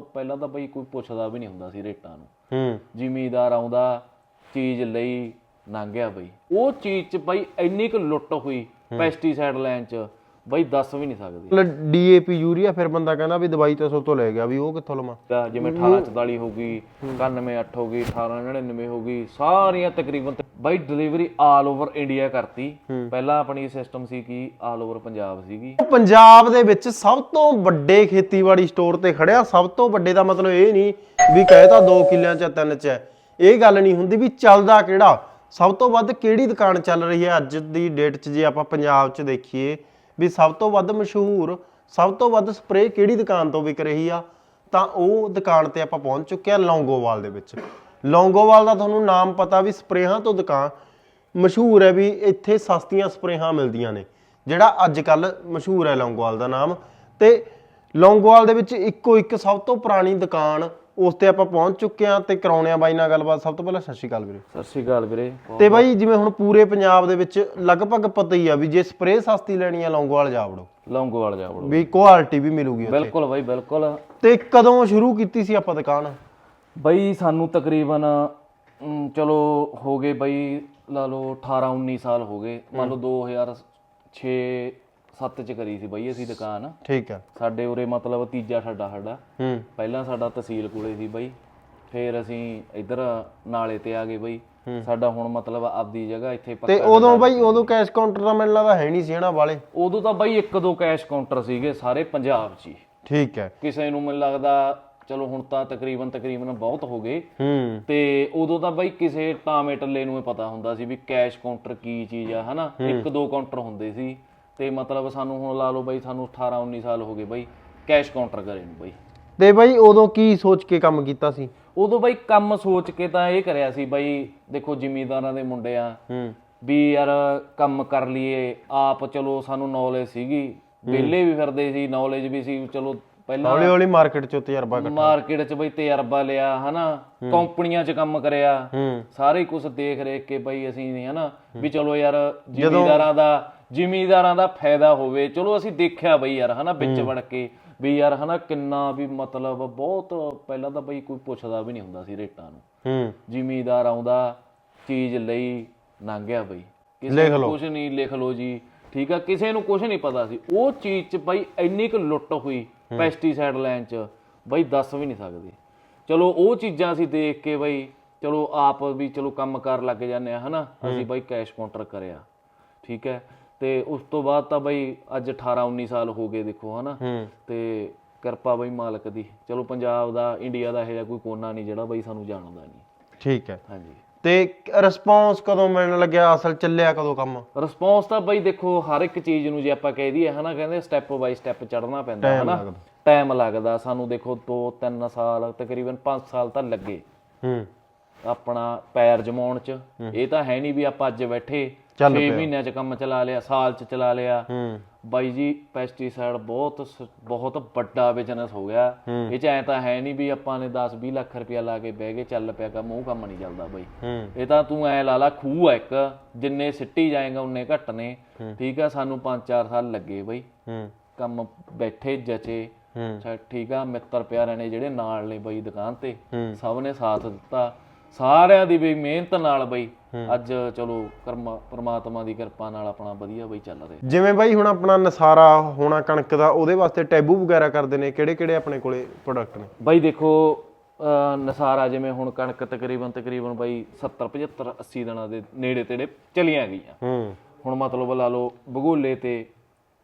ਪਹਿਲਾਂ ਤਾਂ ਬਈ ਕੋਈ ਪੁੱਛਦਾ ਵੀ ਨਹੀਂ ਹੁੰਦਾ ਸੀ ਰੇਟਾਂ ਨੂੰ। ਹੂੰ। ਜ਼ਿਮੀਦਾਰ ਆਉਂਦਾ ਚੀਜ਼ ਲਈ ਲੰਘਿਆ ਬਈ। ਉਹ ਚੀਜ਼ 'ਚ ਬਈ ਇੰਨੀ ਕੁ ਲੁੱਟ ਹੋਈ ਪੈਸਟੀਸਾਈਡ ਲੈਣ 'ਚ। ਬਈ ਦੱਸ ਵੀ ਨਹੀਂ ਸਕਦੇ। ਮਤਲਬ ਡੀਏਪੀ ਯੂਰੀਆ ਫਿਰ ਬੰਦਾ ਕਹਿੰਦਾ ਵੀ ਦਵਾਈ ਤਾਂ ਸੋ ਤੋਂ ਲੈ ਗਿਆ ਵੀ ਉਹ ਕਿੱਥੋਂ ਲਵਾਂ? ਤਾਂ ਜਿਵੇਂ 1844 ਹੋ ਗਈ 918 ਹੋ ਗਈ 1899 ਹੋ ਗਈ ਸਾਰੀਆਂ ਤਕਰੀਬਨ ਬਾਈ ਡਿਲੀਵਰੀ ਆਲ ਓਵਰ ਇੰਡੀਆ ਕਰਤੀ। ਪਹਿਲਾਂ ਆਪਣੀ ਸਿਸਟਮ ਸੀ ਕਿ ਆਲ ਓਵਰ ਪੰਜਾਬ ਸੀਗੀ। ਪੰਜਾਬ ਦੇ ਵਿੱਚ ਸਭ ਤੋਂ ਵੱਡੇ ਖੇਤੀਬਾੜੀ ਸਟੋਰ ਤੇ ਖੜਿਆ। ਸਭ ਤੋਂ ਵੱਡੇ ਦਾ ਮਤਲਬ ਇਹ ਨਹੀਂ ਵੀ ਕਹੇ ਤਾਂ 2 ਕਿੱਲਿਆਂ ਚ 3 ਚ। ਹੈ ਇਹ ਗੱਲ ਨਹੀਂ ਹੁੰਦੀ ਵੀ ਚੱਲਦਾ ਕਿਹੜਾ। ਸਭ ਤੋਂ ਵੱਧ ਕਿਹੜੀ ਦੁਕਾਨ ਚੱਲ ਰਹੀ ਹੈ ਅੱਜ ਦੀ ਡੇਟ 'ਚ ਜੇ ਆਪਾਂ ਪੰਜਾਬ 'ਚ ਦੇਖੀਏ। ਵੀ ਸਭ ਤੋਂ ਵੱਧ ਮਸ਼ਹੂਰ, ਸਭ ਤੋਂ ਵੱਧ ਸਪਰੇਅ ਕਿਹੜੀ ਦੁਕਾਨ ਤੋਂ ਵਿਕ ਰਹੀ ਆ? ਤਾਂ ਉਹ ਦੁਕਾਨ ਤੇ ਆਪਾਂ ਪਹੁੰਚ ਚੁੱਕੇ ਆ ਲੌਂਗੋਵਾਲ ਦੇ ਵਿੱਚ। ਲੌਂਗੋਵਾਲ ਦਾ ਤੁਹਾਨੂੰ ਨਾਮ ਪਤਾ ਵੀ ਸਪਰੇਹਾਂ ਤੋਂ ਦੁਕਾਨ ਮਸ਼ਹੂਰ ਹੈ ਵੀ ਇੱਥੇ ਸਸਤੀਆਂ ਸਪਰੇਹਾਂ ਮਿਲਦੀਆਂ ਨੇ, ਜਿਹੜਾ ਅੱਜ ਕੱਲ ਮਸ਼ਹੂਰ ਹੈ ਲੌਂਗੋਵਾਲ ਦਾ ਨਾਮ। ਤੇ ਲੌਂਗੋਵਾਲ ਦੇ ਵਿੱਚ ਇੱਕੋ ਇੱਕ ਸਭ ਤੋਂ ਪੁਰਾਣੀ ਦੁਕਾਨ ਉਸ ਤੇ ਆਪਾਂ ਪਹੁੰਚ ਚੁੱਕੇ ਆ ਤੇ ਕਰਾਉਣੇ ਆ ਬਾਈ ਨਾਲ ਗੱਲਬਾਤ। ਸਭ ਤੋਂ ਪਹਿਲਾਂ ਸਤਿ ਸ਼੍ਰੀ ਅਕਾਲ ਵੀਰੇ। ਸਤਿ ਸ਼੍ਰੀ ਅਕਾਲ ਵੀਰੇ। ਤੇ ਬਾਈ ਜਿਵੇਂ ਹੁਣ ਪੂਰੇ ਪੰਜਾਬ ਦੇ ਵਿੱਚ ਲਗਭਗ ਪਤਾ ਹੀ ਆ ਵੀ ਜੇ ਸਪਰੇਅ ਸਸਤੀ ਲੈਣੀ ਆ ਲੌਂਗੋਵਾਲ ਜਾ ਵੜੋ। ਲੌਂਗੋਵਾਲ ਜਾ ਵੜੋ। ਵੀ ਕੁਆਲਿਟੀ ਵੀ ਮਿਲੂਗੀ ਉੱਥੇ। ਬਿਲਕੁਲ ਬਾਈ ਬਿਲਕੁਲ। ਤੇ ਕਦੋਂ ਸ਼ੁਰੂ ਕੀਤੀ ਸੀ ਆਪਾਂ ਦੁਕਾਨ? ਬਈ ਸਾਨੂੰ ਤਕਰੀਬਨ ਚਲੋ ਹੋ ਗਏ ਬਈ ਲਾ ਲਓ 18 19 ਸਾਲ ਹੋ ਗਏ। ਮੰਨ ਲਓ 2006 7 ਚ ਕਰੀ ਸੀ ਬਈ ਅਸੀਂ ਦੁਕਾਨ। ਠੀਕ ਹੈ। ਸਾਡੇ ਉਰੇ ਮਤਲਬ ਤੀਜਾ ਸਾਡਾ ਸਾਡਾ। ਹੂੰ। ਪਹਿਲਾਂ ਸਾਡਾ ਤਹਿਸੀਲ ਕੋਲੇ ਸੀ ਬਈ। ਫਿਰ ਅਸੀਂ ਇੱਧਰ ਨਾਲੇ ਤੇ ਆ ਗਏ ਬਈ। ਸਾਡਾ ਹੁਣ ਮਤਲਬ ਆਪਦੀ ਜਗ੍ਹਾ ਇੱਥੇ ਤੇ ਪੱਕਾ ਉਦੋਂ ਬਾਈ ਉਦੋਂ ਕੈਸ਼ ਕਾਊਂਟਰ ਦਾ ਮੈਨੂੰ ਲੱਗਦਾ ਹੈ ਨਹੀਂ ਸੀ ਹਨਾ ਵਾਲੇ। ਉਦੋਂ ਤਾਂ ਬਈ ਇੱਕ ਦੋ ਕੈਸ਼ ਕਾਊਂਟਰ ਸੀਗੇ ਸਾਰੇ ਪੰਜਾਬ 'ਚ ਹੀ। ਠੀਕ ਹੈ। ਕਿਸੇ ਨੂੰ ਮੈਨੂੰ ਲੱਗਦਾ ਚਲੋ ਹੁਣ ਤਾਂ ਤਕਰੀਬਨ ਤਕਰੀਬਨ ਬਹੁਤ ਹੋ ਗਏ। ਹੂੰ। ਤੇ ਉਦੋਂ ਤਾਂ ਬਾਈ ਕਿਸੇ ਟਾਮੇ ਟੱਲੇ ਨੂੰ ਹੀ ਪਤਾ ਹੁੰਦਾ ਸੀ ਵੀ ਕੈਸ਼ ਕਾਊਂਟਰ ਕੀ ਚੀਜ਼ ਆ ਹਨਾ। ਇੱਕ ਦੋ ਕਾਊਂਟਰ ਹੁੰਦੇ ਸੀ। ਤੇ ਮਤਲਬ ਸਾਨੂੰ ਹੁਣ ਲਾ ਲਓ ਬਾਈ ਸਾਨੂੰ 18 19 ਸਾਲ ਹੋ ਗਏ ਬਾਈ ਕੈਸ਼ ਕਾਊਂਟਰ ਕਰੇ ਨੂੰ ਬਾਈ। ਤੇ ਬਾਈ ਉਦੋਂ ਕੀ ਸੋਚ ਕੇ ਕੰਮ ਕੀਤਾ ਸੀ? ਉਦੋਂ ਬਾਈ ਕੰਮ ਸੋਚ ਕੇ ਤਾਂ ਇਹ ਕਰਿਆ ਸੀ ਬਾਈ ਦੇਖੋ ਜ਼ਿਮੀਂਦਾਰਾਂ ਦੇ ਮੁੰਡੇ ਆ ਹੂੰ। ਵੀ ਯਾਰ ਕੰਮ ਕਰ ਲਈਏ ਆਪ ਚਲੋ ਸਾਨੂੰ ਨੌਲੇਜ ਸੀਗੀ ਵਿਹਲੇ ਵੀ ਫਿਰਦੇ ਸੀ ਨੌਲੇਜ ਵੀ ਸੀ ਚਲੋ ਪਹਿਲਾਂ ਹੌਲੀ ਹੌਲੀ ਮਾਰਕੀਟ ਚੋਂ ਤਜਰਬਾ ਕਰ ਮਾਰਕੀਟ 'ਚ ਬਈ ਤਜਰਬਾ ਲਿਆ ਹਨਾ? ਕੰਪਨੀਆਂ 'ਚ ਕੰਮ ਕਰਿਆ। ਸਾਰੇ ਕੁਝ ਦੇਖ ਰੇਖ ਕੇ ਬਈ ਅਸੀਂ ਹਨਾ? ਵੀ ਚਲੋ ਯਾਰ ਜ਼ਿਮੀਦਾਰਾਂ ਦਾ ਜ਼ਿਮੀਦਾਰਾਂ ਦਾ ਫਾਇਦਾ ਹੋਵੇ। ਚਲੋ ਅਸੀਂ ਦੇਖਿਆ ਬਈ ਯਾਰ ਹਨਾ ਵਿੱਚ ਵੜ ਕੇ ਵੀ ਯਾਰ ਹਨਾ ਕਿੰਨਾ ਵੀ ਮਤਲਬ ਬਹੁਤ ਪਹਿਲਾਂ ਤਾਂ ਬਈ ਕੋਈ ਪੁੱਛਦਾ ਵੀ ਨਹੀਂ ਹੁੰਦਾ ਸੀ ਰੇਟਾਂ ਨੂੰ। ਹੂੰ। ਜ਼ਿਮੀਦਾਰ ਆਉਂਦਾ ਚੀਜ਼ ਲਈ ਲੰਘਿਆ ਬਈ। ਕਿਸੇ ਨੂੰ ਕੁਝ ਨਹੀਂ ਲਿਖ ਲਓ ਜੀ ਠੀਕ ਆ? ਕਿਸੇ ਨੂੰ ਕੁਝ ਨਹੀਂ ਪਤਾ ਸੀ। ਉਹ ਚੀਜ਼ 'ਚ ਬਈ ਇੰਨੀ ਕੁ ਲੁੱਟ ਹੋਈ ਪੈਸਟੀਸਾਈਡ ਲੈਣ 'ਚ ਬਈ ਦੱਸ ਵੀ ਨਹੀਂ ਸਕਦੇ। ਚਲੋ ਉਹ ਚੀਜ਼ਾਂ ਅਸੀਂ ਦੇਖ ਕੇ ਬਈ ਚਲੋ ਆਪ ਵੀ ਚਲੋ ਕੰਮ ਕਰ ਲੱਗ ਜਾਂਦੇ ਆ ਹਨਾ? ਅਸੀਂ ਬਈ ਕੈਸ਼ ਕਾਊਂਟਰ ਕਰਿਆ ਠੀਕ ਹੈ? ਤੇ ਉਸ ਤੋਂ ਬਾਅਦ ਤਾਂ ਬਈ ਅੱਜ 18 19 ਸਾਲ ਹੋ ਗਏ ਦੇਖੋ ਹਨਾ? ਤੇ ਕਿਰਪਾ ਬਈ ਮਾਲਕ ਦੀ। ਚਲੋ ਪੰਜਾਬ ਦਾ ਇੰਡੀਆ ਦਾ ਇਹੋ ਜਿਹਾ ਕੋਈ ਕੋਨਾ ਨਹੀਂ ਜਿਹੜਾ ਬਈ ਸਾਨੂੰ ਜਾਣਦਾ ਨਹੀਂ। ਠੀਕ ਹੈ। ਹਾਂਜੀ। ਤੇ ਰਿਸਪੌਂਸ ਕਦੋਂ ਮਿਲਣ ਲੱਗਿਆ? ਅਸਲ ਚੱਲਿਆ ਕਦੋਂ ਕੰਮ? ਰਿਸਪੌਂਸ ਤਾਂ ਬਈ ਦੇਖੋ ਹਰ ਇੱਕ ਚੀਜ਼ ਨੂੰ ਜੇ ਆਪਾਂ ਕਹਿ ਦਈਏ ਹਨਾ ਕਹਿੰਦੇ ਸਟੈਪ ਬਾਈ ਸਟੈਪ ਚੜਨਾ ਪੈਂਦਾ ਹਨਾ? ਟਾਈਮ ਲੱਗਦਾ। ਸਾਨੂੰ ਦੇਖੋ 2 3 ਸਾਲ ਤਕਰੀਬਨ 5 ਸਾਲ ਤਾਂ ਲੱਗੇ। ਹੂੰ। ਆਪਣਾ ਪੈਰ ਜਮਾਉਣ ਚ। ਇਹ ਤਾਂ ਹੈ ਨਹੀਂ ਵੀ ਆਪਾਂ ਅੱਜ ਬੈਠੇ 6 ਮਹੀਨਿਆਂ ਚ ਕੰਮ ਚਲਾ ਲਿਆ ਸਾਲ ਚ ਚਲਾ ਲਿਆ। ਹੂੰ। ਬਾਈ ਜੀ ਪੈਸਟੀਸਾਈਡ ਬਹੁਤ ਸ- ਬਹੁਤ ਵੱਡਾ ਬਿਜ਼ਨਸ ਹੋ ਗਿਆ। ਇਹ ਚ ਐ ਤਾਂ ਹੈ ਨਹੀਂ ਵੀ ਆਪਾਂ ਨੇ 10 20 ਲੱਖ ਰੁਪਇਆ ਲਾ ਕੇ ਬਹਿ ਕੇ ਚੱਲ ਪਿਆ ਕੰਮ ਉਹ ਕੰਮ ਨਹੀਂ ਚੱਲਦਾ ਬਾਈ। ਹੂੰ। ਇਹ ਤਾਂ ਤੂੰ ਐ ਲਾ ਲਾ ਖੂਹ ਆ ਇੱਕ ਜਿੰਨੇ ਸਿੱਟੀ ਜਾਏਗਾ ਉਨੇ ਘੱਟ ਨੇ। ਠੀਕ ਆ ਸਾਨੂੰ 5-4 ਸਾਲ ਲੱਗੇ ਬਈ। ਹੂੰ। ਕੰਮ ਬੈਠੇ ਜਚੇ। ਹੂੰ। ਅੱਛਾ ਠੀਕ ਆ ਮਿੱਤਰ ਪਿਆਰਿਆਂ ਨੇ ਜਿਹੜੇ ਨਾਲ ਨੇ ਬਈ ਦੁਕਾਨ ਤੇ। ਹੂੰ। ਸਭ ਨੇ ਸਾਥ ਦਿੱਤਾ। ਸਾਰਿਆਂ ਦੀ ਵੀ ਮਿਹਨਤ ਨਾਲ ਬਈ ਅੱਜ ਚਲੋ ਕਰਮਾ ਪ੍ਰਮਾਤਮਾ ਦੀ ਕਿਰਪਾ ਨਾਲ ਆਪਣਾ ਵਧੀਆ ਬਈ ਚੱਲ ਰਿਹਾ। ਜਿਵੇਂ ਬਾਈ ਹੁਣ ਆਪਣਾ ਨਸਾਰਾ ਹੋਣਾ ਕਣਕ ਦਾ ਉਹਦੇ ਵਾਸਤੇ ਟੈਬੂ ਵਗੈਰਾ ਕਰਦੇ ਨੇ ਕਿਹੜੇ ਕਿਹੜੇ ਆਪਣੇ ਕੋਲੇ ਪ੍ਰੋਡਕਟ ਨੇ? ਬਈ ਦੇਖੋ ਨਸਾਰਾ ਜਿਵੇਂ ਹੁਣ ਕਣਕ ਤਕਰੀਬਨ ਤਕਰੀਬਨ ਬਈ 70 75 80 ਦਿਨਾਂ ਦੇ ਨੇੜੇ ਤੇੜੇ ਚਲੀਆਂ ਗਈਆਂ। ਹੁਣ ਮਤਲਬ ਲਾ ਲਓ ਭਗੋਲੇ ਤੇ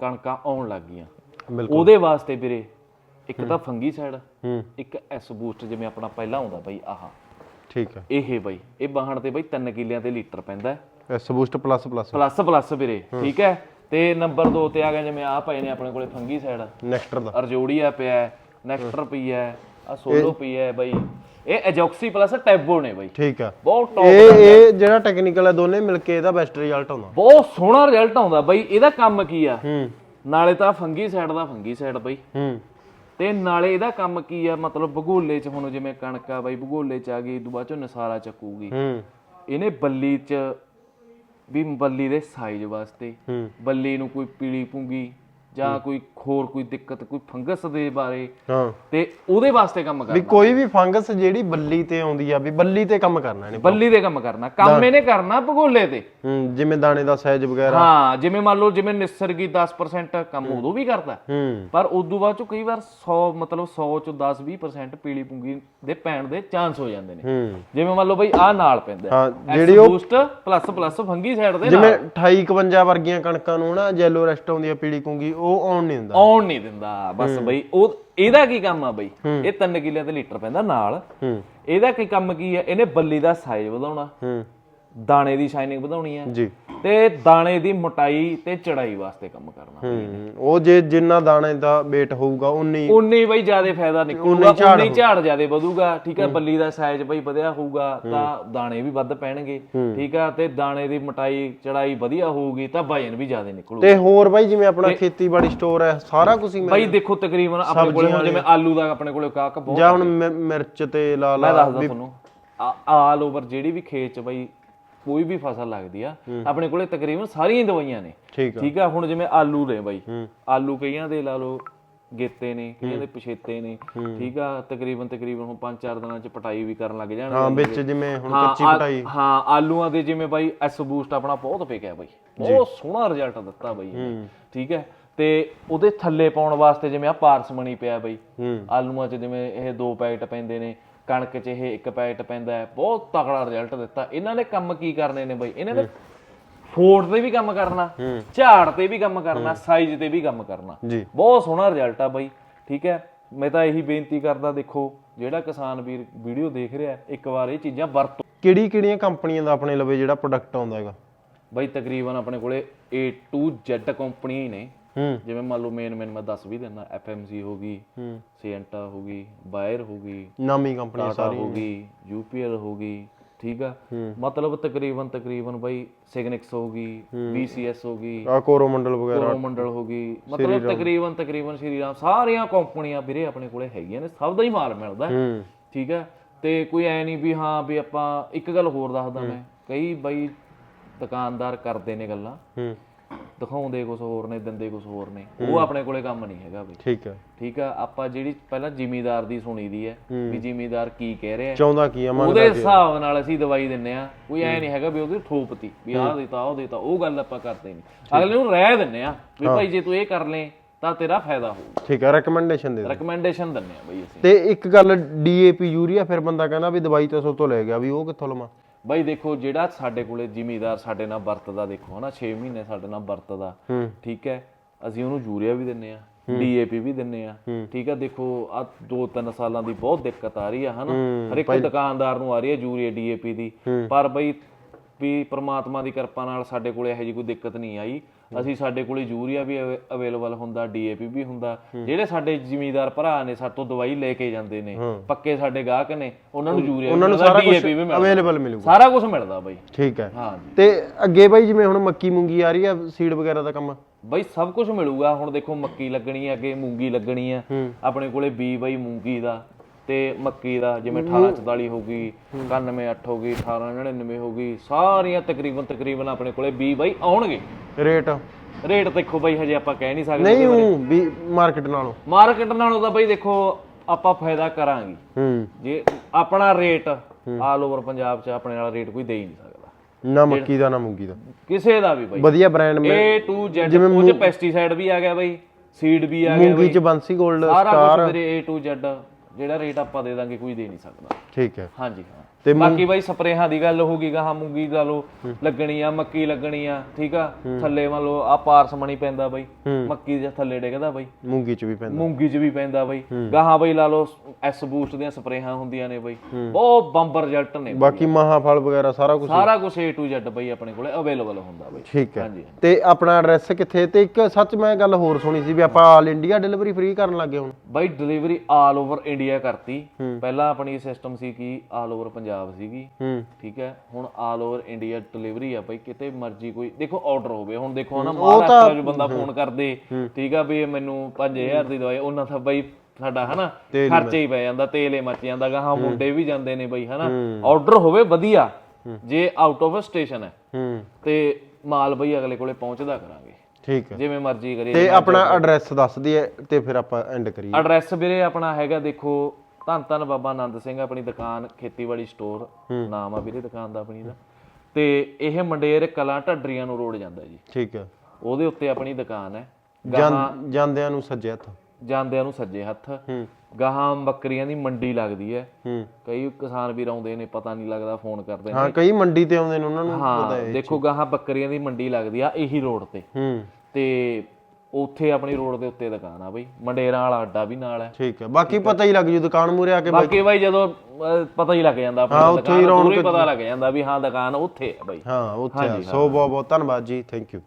ਕਣਕਾਂ ਆਉਣ ਲੱਗ ਗਈਆਂ। ਉਹਦੇ ਵਾਸਤੇ ਵੀਰੇ ਇੱਕ ਤਾਂ ਫੰਗੀ ਸਾਈਡ ਇੱਕ ਐਸ ਬੂਸਟ ਜਿਵੇਂ ਆਪਣਾ ਪਹਿਲਾਂ ਆਉਂਦਾ ਬਈ ਆਹ। ਠੀਕ ਹੈ। ਇਹ ਬਈ ਇਹ ਬਾਹਣ ਤੇ ਬਈ 3 ਕਿੱਲਿਆਂ ਤੇ ਲੀਟਰ ਪੈਂਦਾ S boost plus plus plus plus ਵੀਰੇ ਠੀਕ ਹੈ। ਤੇ ਨੰਬਰ 2 ਤੇ ਆ ਗਿਆ ਜਿਵੇਂ ਆ ਪਏ ਨੇ ਆਪਣੇ ਕੋਲੇ ਫੰਗੀ ਸਾਈਡ ਨੈਕਸਟਰ ਦਾ। ਅਰਜੋੜੀਆ ਪਿਆ ਨੈਕਟਰ ਪਈ ਹੈ ਆ ਸੋਲੋ ਹੈ ਬਈ। ਇਹ ਐਜੋਕਸੀ ਪਲੱਸ ਟੈਬੋ ਨੇ ਬਈ। ਠੀਕ ਆ ਬਹੁਤ ਟੌਪ ਇਹ ਇਹ ਜਿਹੜਾ ਟੈਕਨੀਕਲ ਹੈ ਦੋਨੇ ਮਿਲ ਕੇ ਇਹਦਾ ਬੈਸਟ ਰਿਜ਼ਲਟ ਆਉਂਦਾ। ਬਹੁਤ ਸੋਹਣਾ ਰਿਜ਼ਲਟ ਆਉਂਦਾ ਬਈ। ਇਹਦਾ ਕੰਮ ਕੀ ਆ? ਹੂੰ। ਨਾਲੇ ਤਾਂ ਫੰਗੀ ਸਾਈਡ ਦਾ ਫੰਗੀ ਸਾਈਡ ਬਈ। ਹੂੰ। ਤੇ ਨਾਲੇ ਇਹਦਾ ਕੰਮ ਕੀ ਆ? ਮਤਲਬ ਭਗੋਲੇ ਚ ਹੁਣ ਜਿਵੇਂ ਕਣਕ ਆ ਬਈ ਭਗੋਲੇ ਚ ਆ ਗਈ ਦੁਬਾਰਾ ਚੋਂ ਨਸਾਰਾ ਚੱਕੂਗੀ। ਹੂੰ। ਇਹਨੇ ਬੱਲੀ ਚ ਵੀ ਬੱਲੀ ਦੇ ਸਾਈਜ਼ ਵਾਸਤੇ ਹੂੰ। ਬੱਲੀ ਨੂੰ ਕੋਈ ਪੀਲੀ ਪੂੰਗੀ ਜਾਂ ਕੋਈ ਹੋਰ ਕੋਈ ਦਿੱਕਤ ਕੋਈ ਫੰਗਸ ਦੇ ਬਾਰੇ ਹਾਂ। ਤੇ ਉਹਦੇ ਵਾਸਤੇ ਕੰਮ ਵੀ ਕਰਨਾ ਕੋਈ ਵੀ ਫੰਗਸ ਜਿਹੜੀ ਬੱਲੀ ਤੇ ਆਉਂਦੀ ਆ ਵੀ ਬੱਲੀ ਤੇ ਕੰਮ ਕਰਨਾ ਇਹਨੇ ਬੱਲੀ ਦੇ ਕੰਮ ਕਰਨਾ। ਕੰਮ ਇਹਨੇ ਕਰਨਾ ਭਗੋਲੇ ਤੇ। ਹੂੰ ਜਿਵੇਂ ਦਾਣੇ ਦਾ ਸਾਈਜ਼ ਵਗੈਰਾ। ਹਾਂ ਜਿਵੇਂ ਮੰਨ ਲਓ ਜਿਵੇਂ ਨਿਸਰਗੀ 10% ਕੰਮ ਉਦੋਂ ਵੀ ਕਰਦਾ। ਹੂੰ। ਪਰ ਉਦੋਂ ਬਾਅਦ ਚ ਕਈ ਵਾਰ 100 ਮਤਲਬ 100 ਚ 10 20% ਪੀਲੀ ਪੁੰਗੀ ਦੇ ਪੈਣ ਦੇ ਚਾਂਸ ਹੋ ਜਾਂਦੇ ਨੇ। ਹੂੰ। ਜਿਵੇਂ ਮੰਨ ਲਓ ਬਈ ਆਹ ਨਾਲ ਪੈਂਦਾ। ਹਾਂ ਜਿਹੜੀ ਉਹ boost plus plus fungi side ਦੇ ਜਿਵੇਂ 28 51 ਵਰਗੀਆਂ ਕਣਕਾਂ ਨੂੰ ਨਾ ਜੈਲੋ ਰੈਸਟ ਆਉਂਦੀ ਆ ਪੀਲੀ ਕੁੰਗੀ ਉਹ ਆਉਣ ਨਹੀਂ ਹੁੰਦਾ ਆਉਣ ਨਹੀਂ ਦਿੰਦਾ। ਬਸ ਬਈ ਉਹ ਇਹਦਾ ਕੀ ਕੰਮ ਆ ਬਈ? ਇਹ 3 ਕਿੱਲਿਆਂ ਤੇ ਲੀਟਰ ਪੈਂਦਾ ਨਾਲ। ਹੂੰ। ਇਹਦਾ ਕੀ ਕੰਮ ਕੀ ਹੈ ਇਹਨੇ ਬੱਲੀ ਦਾ ਸਾਈਜ਼ ਵਧਾਉਣਾ। ਹੂੰ। ਦਾਣੇ ਦੀ ਸ਼ਾਈਨਿੰਗ ਵਧਾਉਣੀ ਹੈ। ਜੀ। ਤੇ ਦਾਣੇ ਦੀ ਮੋਟਾਈ ਤੇ ਚੜਾਈ ਵਾਸਤੇ ਕੰਮ ਕਰਨਾ। ਹੂੰ ਉਹ ਜੇ ਜਿੰਨਾ ਦਾਣੇ ਦਾ weight ਹੋਊਗਾ ਉਨੀ ਉਨੀ ਬਈ ਜ਼ਿਆਦਾ ਫਾਇਦਾ ਨਿਕਲੂਗਾ ਉਨੀ ਝਾੜ ਜ਼ਿਆਦਾ ਵਧੂਗਾ ਠੀਕ ਹੈ ਬੱਲੀ ਦਾ ਸਾਈਜ਼ ਬਈ ਵਧਿਆ ਹੋਊਗਾ ਤਾਂ ਦਾਣੇ ਵੀ ਵੱਧ ਪੈਣਗੇ ਠੀਕ ਆ ਤੇ ਦਾਣੇ ਦੀ ਮੋਟਾਈ ਚੜਾਈ ਵਧੀਆ ਹੋਊਗੀ ਤਾਂ ਵਜਨ ਵੀ ਜ਼ਿਆਦਾ ਨਿਕਲੂਗਾ। ਤੇ ਹੋਰ ਬਾਈ ਜਿਵੇਂ ਆਪਣਾ ਖੇਤੀਬਾੜੀ ਸਟੋਰ ਹੈ ਸਾਰਾ ਕੁਝ ਹੀ ਬਈ ਦੇਖੋ ਤਕਰੀਬਨ ਆਪਣੇ ਕੋਲੇ ਹੁਣ ਜਿਵੇਂ ਆਲੂ ਦਾ ਆਪਣੇ ਕੋਲੇ ਕਾਕ ਬਹੁਤ ਜਾਂ ਹੁਣ ਮਿਰਚ ਤੇ ਲਾ ਮੈਂ ਲਾ ਦੱਸਦਾ ਤੁਹਾਨੂੰ ਆਲ ਓਵਰ ਜਿਹੜੀ ਵੀ ਖੇਤ ਚ ਬਈ ਕੋਈ ਵੀ ਫਸਲ ਲੱਗਦੀ ਆ ਆਪਣੇ ਕੋਲੇ ਤਕਰੀਬਨ ਸਾਰੀਆਂ ਹੀ ਦਵਾਈਆਂ ਨੇ। ਠੀਕ ਆ। ਠੀਕ ਆ ਹੁਣ ਜਿਵੇਂ ਆਲੂ ਨੇ ਬਾਈ। ਆਲੂ ਕਈਆਂ ਦੇ ਲਾ ਲਓ ਗੇਤੇ ਨੇ ਕਈਆਂ ਦੇ ਪਛੇਤੇ ਨੇ। ਠੀਕ ਆ ਤਕਰੀਬਨ ਤਕਰੀਬਨ ਹੁਣ 5-4 ਦਿਨਾਂ ਚ ਪਟਾਈ ਵੀ ਕਰਨ ਲੱਗ ਜਾਣਗੇ। ਹਾਂ ਵਿੱਚ ਜਿਵੇਂ ਹੁਣ ਕੱਚੀ ਪਟਾਈ। ਹਾਂ ਆਲੂਆਂ ਦੇ ਜਿਵੇਂ ਬਾਈ ਐਸ ਬੂਸਟ ਆਪਣਾ ਬਹੁਤ ਪਿਕਿਆ ਬਾਈ। ਬਹੁਤ ਸੋਹਣਾ ਰਿਜ਼ਲਟ ਦਿੱਤਾ ਬਾਈ ਠੀਕ ਹੈ ਤੇ ਉਹਦੇ ਥੱਲੇ ਪਾਉਣ ਵਾਸਤੇ ਜਿਵੇਂ ਆ ਪਾਰਸਮਣੀ ਪਿਆ ਬਾਈ। ਆਲੂਆਂ 'ਚ ਜਿਵੇਂ ਇਹ ਦੋ ਪੈਕਟ ਪੈਂਦੇ ਨੇ ਕਣਕ 'ਚ ਇਹ ਇੱਕ ਪੈਕਟ ਪੈਂਦਾ ਬਹੁਤ ਤਕੜਾ ਰਿਜ਼ਲਟ ਦਿੱਤਾ। ਇਹਨਾਂ ਨੇ ਕੰਮ ਕੀ ਕਰਨੇ ਨੇ ਬਾਈ? ਇਹਨਾਂ ਨੇ ਫੋੜ ਤੇ ਵੀ ਕੰਮ ਕਰਨਾ ਝਾੜ ਤੇ ਵੀ ਕੰਮ ਕਰਨਾ ਸਾਈਜ਼ ਤੇ ਵੀ ਕੰਮ ਕਰਨਾ। ਬਹੁਤ ਸੋਹਣਾ ਰਿਜ਼ਲਟ ਆ ਬਾਈ ਠੀਕ ਹੈ? ਮੈਂ ਤਾਂ ਇਹੀ ਬੇਨਤੀ ਕਰਦਾ ਦੇਖੋ ਜਿਹੜਾ ਕਿਸਾਨ ਵੀਰ ਵੀਡੀਓ ਦੇਖ ਰਿਹਾ ਇੱਕ ਵਾਰ ਇਹ ਚੀਜ਼ਾਂ ਵਰਤੋ। ਕਿਹੜੀ ਕਿਹੜੀਆਂ ਕੰਪਨੀਆਂ ਦਾ ਆਪਣੇ ਲਵੇ ਜਿਹੜਾ ਪ੍ਰੋਡਕਟ ਆਉਂਦਾ ਹੈਗਾ? ਬਾਈ ਤਕਰੀਬਨ ਆਪਣੇ ਕੋਲੇ A to Z ਕੰਪਨੀਆਂ ਹੀ ਨੇ ਜਿਵੇਂ ਮੰਨ ਲਓ ਮੇਨ ਮੇਨ ਮੈਂ ਦੱਸ ਵੀ ਦਿੰਦਾ FMC ਹੋ ਗਈ ਹੂੰ। ਸੀਐਂਟਾ ਹੋ ਗਈ ਬਾਇਰ ਹੋ ਗਈ ਨਾਮੀ ਕੰਪਨੀ ਟਾਟਾ ਹੋ ਗਈ ਯੂਪੀਐਲ ਹੋ ਗਈ ਠੀਕ ਆ? ਮਤਲਬ ਤਕਰੀਬਨ ਤਕਰੀਬਨ ਬਾਈ ਸਿਗਨਿਕਸ ਹੋ ਗਈ BCS ਹੋ ਗਈ ਆ ਕੋਰੋਮੰਡਲ ਵਗੈਰਾ। ਮੰਡਲ ਹੋ ਗਈ ਮਤਲਬ ਤਕਰੀਬਨ ਤਕਰੀਬਨ ਸ਼੍ਰੀ ਰਾਮ ਸਾਰੀਆਂ ਕੰਪਨੀਆਂ ਵੀਰੇ ਆਪਣੇ ਕੋਲੇ ਹੈਗੀਆਂ ਨੇ ਸਭ ਦਾ ਹੀ ਮਾਲ ਮਿਲਦਾ। ਠੀਕ ਹੈ ਤੇ ਕੋਈ ਐ ਨਹੀਂ ਵੀ ਹਾਂ ਵੀ ਆਪਾਂ ਇੱਕ ਗੱਲ ਹੋਰ ਦੱਸਦਾ ਮੈਂ ਕਈ ਬਾਈ ਦੁਕਾਨਦਾਰ ਕਰਦੇ ਨੇ ਗੱਲਾਂ। ਹੂੰ। ਦਿਖਾਉਂਦੇ ਕੁਝ ਹੋਰ ਨੇ ਦਿੰਦੇ ਕੁਝ ਹੋਰ ਨੇ ਉਹ ਆਪਣੇ ਕੋਲੇ ਕੰਮ ਨਹੀਂ ਹੈਗਾ ਬਈ। ਠੀਕ ਹੈ। ਠੀਕ ਆ ਆਪਾਂ ਜਿਹੜੀ ਪਹਿਲਾਂ ਜ਼ਿਮੀਦਾਰ ਦੀ ਸੁਣੀ ਦੀ ਹੈ ਵੀ ਜ਼ਿਮੀਦਾਰ ਕੀ ਕਹਿ ਰਿਹਾ ਚਾਹੁੰਦਾ ਕੀ ਆ ਮੰਗਦਾ ਉਹਦੇ ਹਿਸਾਬ ਨਾਲ ਅਸੀਂ ਦਵਾਈ ਦਿੰਨੇ ਆ ਕੋਈ ਐ ਨਹੀਂ ਹੈਗਾ ਵੀ ਉਹਦੀ ਥੋਪਤੀ ਵੀ ਆਹ ਦਿੱਤਾ ਉਹ ਦਿੱਤਾ ਉਹ ਗੱਲ ਆਪਾਂ ਕਰਦੇ ਨਹੀਂ। ਅਗਲੇ ਨੂੰ ਰਹਿ ਦਿੰਨੇ ਆ ਵੀ ਭਾਈ ਜੇ ਤੂੰ ਇਹ ਕਰ ਲੇ ਤਾਂ ਤੇਰਾ ਫਾਇਦਾ ਹੋਊਗਾ ਠੀਕ ਹੈ ਰეკਮੈਂਡੇਸ਼ਨ ਦੇ ਰეკਮੈਂਡੇਸ਼ਨ ਦਿੰਨੇ ਆ ਬਈ ਅਸੀਂ। ਤੇ ਇੱਕ ਗੱਲ ਡੀਏਪੀ ਯੂਰੀਆ ਫਿਰ ਬੰਦਾ ਕਹਿੰਦਾ ਵੀ ਦਵਾਈ ਤਾਂ ਸਭ ਤੋਂ ਲੈ ਗਿਆ ਵੀ ਉਹ ਕਿੱਥੋਂ ਲਵਾਂ? ਬਾਈ ਦੇਖੋ ਜਿਹੜਾ ਸਾਡੇ ਕੋਲੇ ਜ਼ਿਮੀਦਾਰ ਸਾਡੇ ਨਾਲ ਵਰਤਦਾ ਦੇਖੋ ਹਨਾ 6 ਮਹੀਨੇ ਸਾਡੇ ਨਾਲ ਵਰਤਦਾ ਠੀਕ ਹੈ? ਅਸੀਂ ਉਹਨੂੰ ਯੂਰੀਆ ਵੀ ਦਿੰਨੇ ਆ ਡੀਏਪੀ ਵੀ ਦਿੰਨੇ ਆ ਠੀਕ ਹੈ? ਦੇਖੋ ਆ 2-3 ਸਾਲਾਂ ਦੀ ਬਹੁਤ ਦਿੱਕਤ ਆ ਰਹੀ ਆ ਹਨਾ? ਹਰ ਇੱਕ ਦੁਕਾਨਦਾਰ ਨੂੰ ਆ ਰਹੀ ਹੈ ਯੂਰੀਆ ਡੀਏਪੀ ਦੀ। ਪਰ ਬਈ ਵੀ ਪ੍ਰਮਾਤਮਾ ਦੀ ਕਿਰਪਾ ਨਾਲ ਸਾਡੇ ਕੋਲੇ ਇਹੋ ਜਿਹੀ ਕੋਈ ਦਿੱਕਤ ਨਹੀਂ ਆਈ। ਅਸੀਂ ਸਾਡੇ ਕੋਲੇ ਯੂਰੀਆ ਵੀ ਅਵੇਲੇਬਲ ਹੁੰਦਾ ਡੀਏਪੀ ਵੀ ਹੁੰਦਾ। ਜਿਹੜੇ ਸਾਡੇ ਜ਼ਿਮੀਦਾਰ ਭਰਾ ਨੇ ਸਾਡੇ ਤੋਂ ਦਵਾਈ ਲੈ ਕੇ ਜਾਂਦੇ ਨੇ ਪੱਕੇ ਸਾਡੇ ਗਾਹਕ ਨੇ ਉਹਨਾਂ ਨੂੰ ਯੂਰੀਆ ਉਹਨਾਂ ਨੂੰ ਸਾਰਾ ਕੁਝ ਅਵੇਲੇਬਲ ਮਿਲੂਗਾ। ਸਾਰਾ ਕੁਝ ਮਿਲਦਾ ਬਾਈ। ਠੀਕ ਹੈ। ਹਾਂ ਤੇ ਅੱਗੇ ਬਾਈ ਜਿਵੇਂ ਹੁਣ ਮੱਕੀ ਮੂੰਗੀ ਆ ਰਹੀ ਆ ਸੀਡ ਵਗੈਰਾ ਦਾ ਕੰਮ? ਬਈ ਸਭ ਕੁਝ ਮਿਲੂਗਾ। ਹੁਣ ਦੇਖੋ ਮੱਕੀ ਲੱਗਣੀ ਹੈ ਅੱਗੇ ਮੂੰਗੀ ਲੱਗਣੀ ਹੈ। ਆਪਣੇ ਕੋਲੇ ਬੀ ਬਈ ਮੂੰਗੀ ਦਾ। ਤੇ ਮੱਕੀ ਦਾ ਜਿਵੇਂ 1844 ਹੋ। ਗਈ 91 ਹੋ ਗਈ 1899 ਹੋ ਗਈ ਸਾਰੀਆਂ ਤਕਰੀਬਨ ਤਕਰੀਬਨ ਆਪਣੇ ਕੋਲੇ ਬੀ ਬਈ ਆਉਣਗੇ। ਰੇਟ? ਰੇਟ ਦੇਖੋ ਬਈ ਹਜੇ ਆਪਾਂ ਕਹਿ ਨਹੀਂ ਸਕਦੇ ਨਹੀਂ ਉਹ ਵੀ ਮਾਰਕੀਟ ਨਾਲੋਂ। ਮਾਰਕੀਟ ਨਾਲੋਂ ਤਾਂ ਬਈ ਦੇਖੋ ਆਪਾਂ ਫਾਇਦਾ ਕਰਾਂਗੇ। ਹੂੰ। ਜੇ ਆਪਣਾ ਰੇਟ ਆਲ ਓਵਰ ਪੰਜਾਬ 'ਚ ਆਪਣੇ ਨਾਲ ਰੇਟ ਕੋਈ ਦੇ ਹੀ ਨਹੀਂ ਸਕਦਾ। ਨਾ ਮੱਕੀ ਦਾ ਨਾ ਮੂੰਗੀ ਦਾ। ਕਿਸੇ ਦਾ ਵੀ ਬਈ। ਵਧੀਆ ਬ੍ਰਾਂਡ ਮੈਂ A to Z ਉਹ ਚ ਪੈਸਟੀਸਾਈਡ ਵੀ ਆ ਗਿਆ ਬਈ ਸੀਡ ਵੀ ਆ ਗਿਆ ਮੂੰਗੀ ਚ ਬੰਸੀ 골ਡ ਸਾਰਾ ਸਟਾਰ ਕੁਝ ਮੇਰੇ A to Z ਜਿਹੜਾ ਰੇਟ ਆਪਾਂ ਦੇ ਦਾਂਗੇ ਕੋਈ ਦੇ ਨਹੀਂ ਸਕਦਾ। ਠੀਕ ਹੈ। ਹਾਂਜੀ ਹਾਂ। ਤੇ ਬਾਕੀ ਬਾਈ ਸਪਰੇਹਾਂ ਦੀ ਗੱਲ ਹੋਗੀ ਗਾਹਾਂ ਮੂੰਗੀ ਦਾ ਲੋ ਲੱਗਣੀ ਆ ਮੱਕੀ ਲੱਗਣੀ ਆ ਠੀਕ ਆ? ਥੱਲੇ ਮੰਨ ਲਓ ਆ ਪਾਰਸ ਮਣੀ ਪੈਂਦਾ ਬਾਈ। ਮੱਕੀ ਦੇ ਥੱਲੇ ਡਿੱਗਦਾ ਬਾਈ। ਮੂੰਗੀ ਚ ਵੀ ਪੈਂਦਾ। ਮੂੰਗੀ 'ਚ ਵੀ ਪੈਂਦਾ ਬਾਈ। ਗਾਹਾਂ ਬਾਈ ਲਾ ਲਓ ਐਸ ਬੂਸਟ ਦੀਆਂ ਸਪਰੇਹਾਂ ਹੁੰਦੀਆਂ ਨੇ ਬਾਈ। ਬਹੁਤ ਬੰਬਰ ਰਿਜ਼ਲਟ ਨੇ ਬਾਕੀ ਮਹਾਫਲ ਵਗੈਰਾ ਸਾਰਾ ਕੁਝ ਸਾਰਾ ਕੁਝ A to Z ਬਾਈ ਆਪਣੇ ਕੋਲੇ ਅਵੇਲੇਬਲ ਹੁੰਦਾ ਬਾਈ। ਠੀਕ ਹੈ। ਤੇ ਆਪਣਾ ਐਡਰੈਸ ਕਿੱਥੇ ਤੇ ਇੱਕ ਸੱਚ ਮੈਂ ਗੱਲ ਹੋਰ ਸੁਣੀ ਸੀ ਵੀ ਆਪਾਂ ਆਲ ਇੰਡੀਆ ਡਿਲੀਵਰੀ ਫ੍ਰੀ ਕਰਨ ਲੱਗੇ ਹੁਣ। ਬਾਈ ਡਿਲੀਵਰੀ ਆਲ ਓਵਰ ਇੰਡੀਆ ਕਰਤੀ। ਪਹਿਲਾਂ ਆਪਣੀ ਸਿਸਟਮ ਸੀ ਕਿ ਆਲ ਓਵਰ ਪੰਜਾਬ ਸੀਗੀ। ਠੀਕ ਹੈ? ਹੁਣ ਆਲ ਓਵਰ ਇੰਡੀਆ ਡਿਲੀਵਰੀ ਆ ਬਾਈ ਕਿਤੇ ਮਰਜ਼ੀ ਕੋਈ ਦੇਖੋ ਆਰਡਰ ਹੋਵੇ। ਹੁਣ ਦੇਖੋ ਨਾ ਮਹਾਰਾਸ਼ਟਰ ਚ ਬੰਦਾ ਫੋਨ ਕਰਦੇ ਠੀਕ ਆ ਵੀ ਮੈਨੂੰ 5000 ਦੀ ਦਵਾਈ ਉਹਨਾਂ ਦਾ ਬਾਈ ਸਾਡਾ ਹਨਾ ਖਰਚੇ ਹੀ ਪੈ ਜਾਂਦਾ ਤੇਲੇ ਮੱਚ ਜਾਂਦਾ ਗਾਹਾਂ ਮੁੰਡੇ ਵੀ ਜਾਂਦੇ ਨੇ ਬਾਈ ਹਨਾ। ਆਰਡਰ ਹੋਵੇ ਵਧੀਆ ਜੇ ਆਊਟ ਆਫ ਸਟੇਸ਼ਨ ਹੈ। ਹੂੰ। ਤੇ ਮਾਲ ਬਈ ਅਗਲੇ ਕੋਲੇ ਪਹੁੰਚਦਾ ਕਰਾਂਗੇ। ਠੀਕ ਹੈ। ਜਿਵੇਂ ਮਰਜ਼ੀ ਕਰੀਏ ਤੇ ਆਪਣਾ ਐਡਰੈਸ ਦੱਸ ਦਈਏ ਤੇ ਫਿਰ ਆਪਾਂ ਐਂਡ ਕਰੀਏ। ਐਡਰੈਸ ਵੀਰੇ ਆਪਣਾ ਹੈਗਾ ਦੇਖੋ ਧੰਨ ਧੰਨ ਬਾਬਾ ਆਨੰਦ ਸਿੰਘ ਆਪਣੀ ਦੁਕਾਨ ਖੇਤੀਬਾੜੀ ਸਟੋਰ ਨਾਮ ਆ ਵੀਰੇ ਦੁਕਾਨ ਦਾ ਆਪਣੀ ਦਾ। ਤੇ ਇਹ ਮੰਡੇਰ ਕਲਾਂ ਢੱਡਰੀਆਂ ਨੂੰ ਰੋਡ ਜਾਂਦਾ ਜੀ। ਠੀਕ ਹੈ। ਉਹਦੇ ਉੱਤੇ ਆਪਣੀ ਦੁਕਾਨ ਹੈ। ਜਾਂ- ਜਾਂਦਿਆਂ ਨੂੰ ਸੱਜੇ ਹੱਥ। ਜਾਂਦਿਆਂ ਨੂੰ ਸੱਜੇ ਹੱਥ। ਗਾਹਾਂ ਬੱਕਰੀਆਂ ਦੀ ਮੰਡੀ ਲੱਗਦੀ ਹੈ। ਹੂੰ। ਕਈ ਕਿਸਾਨ ਵੀਰ ਆਉਂਦੇ ਨੇ ਪਤਾ ਨਹੀਂ ਲੱਗਦਾ ਫੋਨ ਕਰਦੇ ਨੇ। ਹਾਂ ਕਈ ਮੰਡੀ ਤੇ ਆਉਂਦੇ ਨੇ ਉਹਨਾਂ ਨੂੰ ਹਾਂ ਦੇਖੋ ਗਾਹਾਂ ਬੱਕਰੀਆਂ ਦੀ ਮੰਡੀ ਲੱਗਦੀ ਆ ਇਹੀ ਰੋਡ ਤੇ। ਹੂੰ। ਤੇ ਉੱਥੇ ਆਪਣੀ ਰੋਡ ਦੇ ਉੱਤੇ ਦੁਕਾਨ ਆ ਬਈ। ਮੰਡੇਰਾਂ ਵਾਲਾ ਅੱਡਾ ਵੀ ਨਾਲ ਹੈ। ਠੀਕ ਹੈ ਬਾਕੀ ਪਤਾ ਹੀ ਲੱਗ ਜੂ ਦੁਕਾਨ ਮੂਰੇ ਆ ਕੇ ਬਾਕੀ ਬਾਈ ਜਦੋਂ ਪਤਾ ਹੀ ਲੱਗ ਜਾਂਦਾ ਆਪਣੀ ਦੁਕਾਨ ਪੂਰੀ ਪਤਾ ਲੱਗ ਜਾਂਦਾ ਵੀ ਹਾਂ ਦੁਕਾਨ ਉੱਥੇ ਹੈ ਬਾਈ। ਹਾਂ ਉੱਥੇ ਆ। ਸੋ ਬਹੁਤ ਬਹੁਤ ਧੰਨਵਾਦ ਜੀ ਥੈਂਕ ਯੂ